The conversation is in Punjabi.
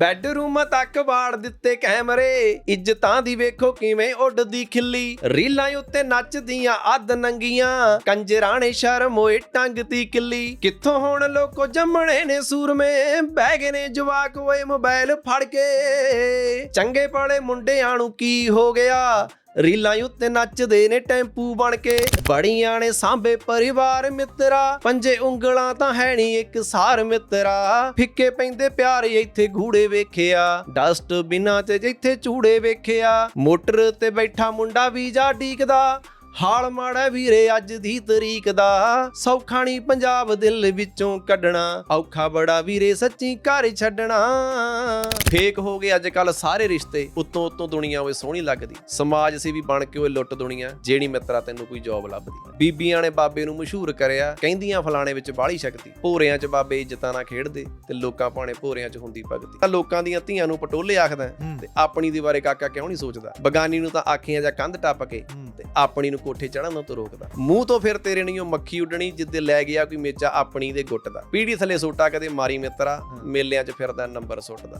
ਬੈੱਡਰੂਮ ਤੱਕ ਵਾੜ ਦਿੱਤੇ ਕੈਮਰੇ। ਇੱਜ਼ਤਾਂ ਦੀ ਵੇਖੋ ਕਿਵੇਂ ਉੱਡਦੀ ਖਿੱਲੀ। ਰੀਲਾਂ ਉੱਤੇ ਨੱਚਦੀਆਂ, ਅੱਧ ਨੰਗੀਆਂ। ਕੰਜਰਾਂ ਨੇ ਸ਼ਰਮ ਓਏ ਟੰਗਤੀ ਕਿੱਲੀ। ਕਿੱਥੋਂ ਹੋਣ ਲੋਕੋ ਜੰਮਣੇ ਨੇ ਸੂਰਮੇ? ਬਹਿ ਗਏ ਨੇ ਜਵਾਕ ਓਏ ਮੋਬਾਈਲ ਫੜ ਕੇ। ਚੰਗੇ ਪੜੇ ਮੁੰਡਿਆਂ ਨੂੰ ਕੀ ਹੋ ਗਿਆ? ਰੀਲਾਂ ਉੱਤੇ ਨੱਚਦੇ ਨੇ ਟੈਂਪੂ ਬਣ ਕੇ। ਬੜੀਆਂ ਨੇ ਸਾਂਭੇ ਪਰਿਵਾਰ ਮਿੱਤਰਾ। ਪੰਜੇ ਉਂਗਲਾਂ ਤਾਂ ਹੈ ਨਹੀਂ ਇੱਕ ਸਾਰ ਮਿੱਤਰਾ। ਫਿੱਕੇ ਪੈਂਦੇ ਪਿਆਰ ਇੱਥੇ ਗੂੜੇ ਵੇਖਿਆ। ਡਸਟ ਬਿਨਾਂ ਤੇ ਜਿੱਥੇ ਚੂੜੇ ਵੇਖਿਆ। ਮੋਟਰ ਤੇ ਬੈਠਾ ਮੁੰਡਾ ਵੀਜ਼ਾ ਡੀਕਦਾ। ਹਾਲ ਮਾੜਾ ਵੀਰੇ ਅੱਜ ਦੀ ਤਰੀਕ ਦਾ। ਸੌਖਾ ਨਹੀਂ ਪੰਜਾਬ ਦਿਲ ਵਿੱਚੋਂ ਕੱਢਣਾ। ਔਖਾ ਬੜਾ ਵੀਰੇ ਸੱਚੀ ਘਰ ਛੱਡਣਾ। ਫੇਕ ਹੋ ਗਏ ਅੱਜ ਕੱਲ ਸਾਰੇ ਰਿਸ਼ਤੇ। ਉੱਤੋਂ ਉੱਤੋਂ ਦੁਨੀਆ ਓਏ ਸੋਹਣੀ ਲੱਗਦੀ। ਸਮਾਜ ਸੇਵੀ ਬਣ ਕੇ ਓਏ ਲੁੱਟ ਦੁਨੀਆ। ਜਿਹੜੀ ਮਿੱਤਰਾ ਤੈਨੂੰ ਕੋਈ ਜੌਬ ਲੱਭਦੀ। ਬੀਬੀਆਂ ਨੇ ਬਾਬੇ ਨੂੰ ਮਸ਼ਹੂਰ ਕਰਿਆ। ਕਹਿੰਦੀਆਂ ਫਲਾਣੇ ਵਿੱਚ ਬਾਹਲੀ ਸ਼ਕਤੀ। ਭੋਰਿਆਂ 'ਚ ਬਾਬੇ ਇੱਜ਼ਤਾਂ ਨਾਲ ਖੇਡਦੇ ਤੇ ਲੋਕਾਂ ਪਾਣੇ ਭੋਰਿਆਂ 'ਚ ਹੁੰਦੀ ਭਗਤੀ। ਤਾਂ ਲੋਕਾਂ ਦੀਆਂ ਧੀਆਂ ਨੂੰ ਪਟੋਲੇ ਆਖਦਾ ਤੇ ਆਪਣੀ ਦੀ ਬਾਰੇ ਕਾਕਾ ਕਿਉਂ ਨਹੀਂ ਸੋਚਦਾ? ਬਗਾਨੀ ਨੂੰ ਤਾਂ ਆਖੀਆਂ ਜਾਂ ਕੰਧ ਟੱਪ ਕੇ ਤੇ ਆਪਣੀ ਨੂੰ ਕੋਠੇ ਚੜਨ ਤੋਂ ਰੋਕਦਾ। ਮੂੰਹ ਤੋਂ ਫਿਰ ਤੇਰੇ ਨਹੀਂ ਮੱਖੀ ਉੱਡਣੀ ਜਿੱਦੇ ਲੈ ਗਿਆ ਕੋਈ ਮੇਚਾ ਆਪਣੀ ਦੇ ਗੁੱਟ ਦਾ। ਪੀੜੀ ਥੱਲੇ ਸੋਟਾ ਕਦੇ ਮਾਰੀ ਮਿੱਤਰਾ ਮੇਲਿਆਂ 'ਚ ਫਿਰਦਾ ਨੰਬਰ ਸੁੱਟਦਾ।